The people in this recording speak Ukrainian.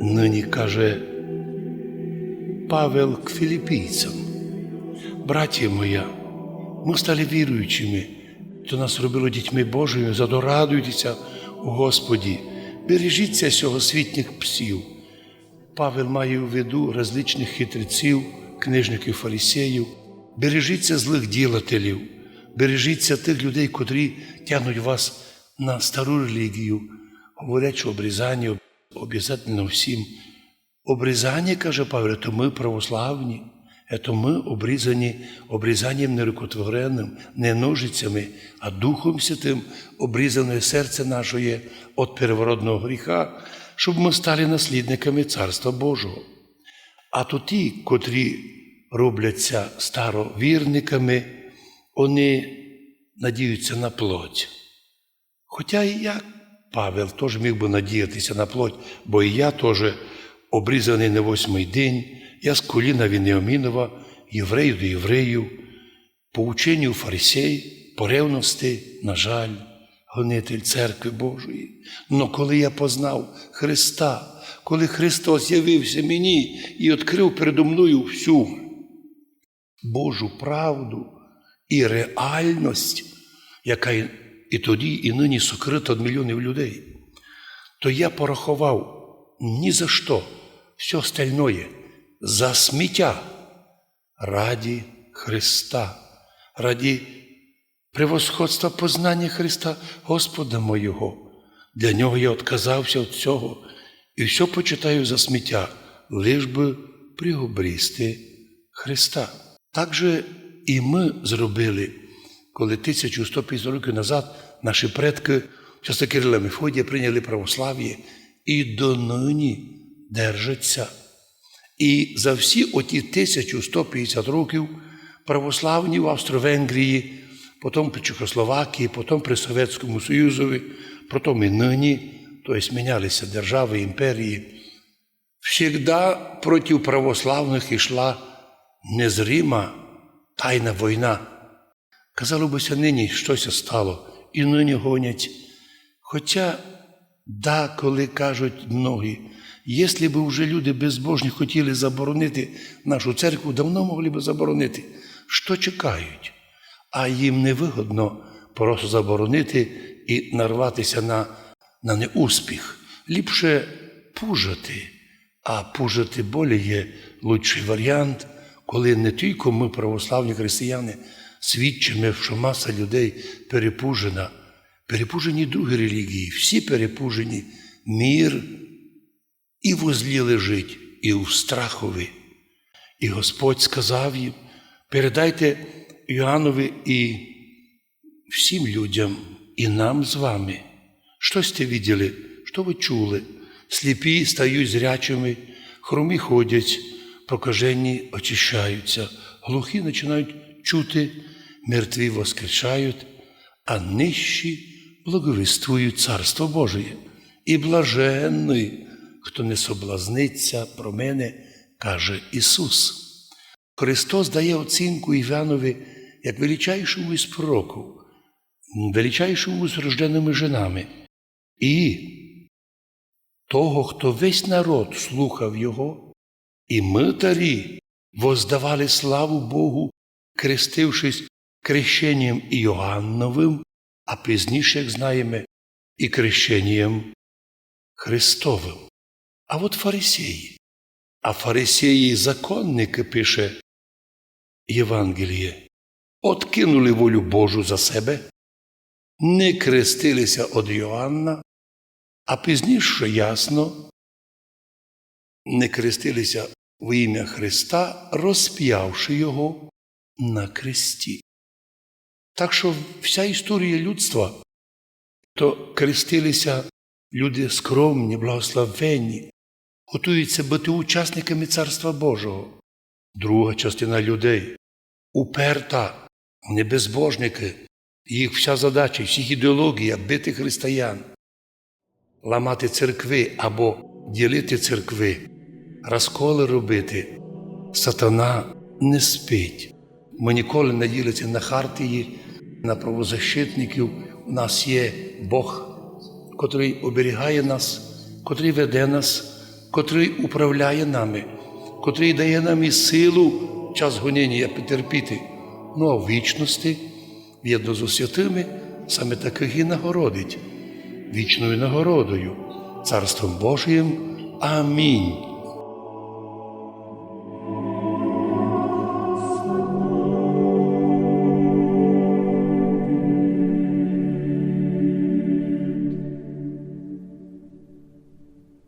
нині каже Павел к філіппійцям. Братія моя, ми стали віруючими, то нас робило дітьми Божими, задорадуйтеся у Господі, бережіться сьогосвітніх псів. Павел має у виду различних хитреців, книжників фарисеїв, бережіться злих ділателів, бережіться тих людей, котрі тягнуть вас на стару релігію, говорять, що обрізання обов'язково всім. Обрізання, каже Павло, то ми православні, то ми обрізані обрізанням нерукотворенним, не ножицями, а Духом Святим обрізане серце наше від переворотного гріха, щоб ми стали наслідниками Царства Божого. А то ті, котрі робляться старовірниками, вони надіються на плоть. Хоча і я, Павел, теж міг би надіятися на плоть, бо і я теж обрізаний на восьмий день, я з коліна Вініамінова, єврею до євреїв, по ученню фарисей, по ревності, на жаль, гонитель церкви Божої. Но коли я познав Христа, коли Христос явився мені і відкрив передо мною всю Божу правду і реальність, яка і- тоді, і нині сокрита від мільйонів людей, то я порахував ні за що все остальное за сміття раді Христа, раді превосходства познання Христа, Господа моєго. Для нього я відказався від цього і все почитаю за сміття, лиш би приобрісти Христа. Так же і ми зробили, коли 1150 років назад наші предки часто Кирила Мефодія прийняли православ'я і донині держаться. І за всі оті 1150 років православні в Австро-Венгрії, потім при Чехословакії, потім при Совєтському Союзові, потім і нині, тобто мінялися держави, імперії, всегда проти православних йшла незрима тайна війна. Казало бися, нині щось стало, і нині гонять. Хоча, да, коли кажуть многі, якщо б вже люди безбожні хотіли заборонити нашу церкву, давно могли б заборонити. Що чекають? А їм невигодно просто заборонити і нарватися на, на неуспіх. Ліпше пужати, а пужати болі є лучший варіант, коли не тільки ми, православні християни, свідчимо, що маса людей перепужена, перепужені другі релігії, всі перепужені, мір і в узлі лежить, і у страхові. І Господь сказав їм: передайте Іоаннові і всім людям, і нам з вами. Що сте виділи, що ви чули? Сліпі стають зрячими, хромі ходять, прокажені очищаються, глухі починають чути, мертві воскрешають, а нижчі благовіствують Царство Божє. І блаженний, хто не соблазниться про мене, каже Ісус. Христос дає оцінку Іванові як величайшому із пророків, величайшому з рожденими женами. І того, хто весь народ слухав Його, і митарі воздавали славу Богу, крестившись крещенням Іоанновим, а пізніше, як знаємо, і крещенням Христовим. А от фарисеї. А фарисеї законники пише Євангеліє, откинули волю Божу за себе, не крестилися від Йоанна, а пізніше ясно, не крестилися в ім'я Христа, розп'явши Його на кресті. Так що вся історія людства, то крестилися люди скромні, благословенні, готуються бути учасниками Царства Божого. Друга частина людей уперта, вони безбожники, їх вся задача, всіх ідеологія бити християн, ламати церкви або ділити церкви, розколи робити. Сатана не спить. Ми ніколи не ділиться на хартії, на правозащитників. У нас є Бог, котрий оберігає нас, котрий веде нас котрий управляє нами, котрий дає нам і силу час гоніння потерпіти. Ну а в вічності, в'єдно з святими, саме таких і нагородить вічною нагородою, Царством Божиїм. Амінь.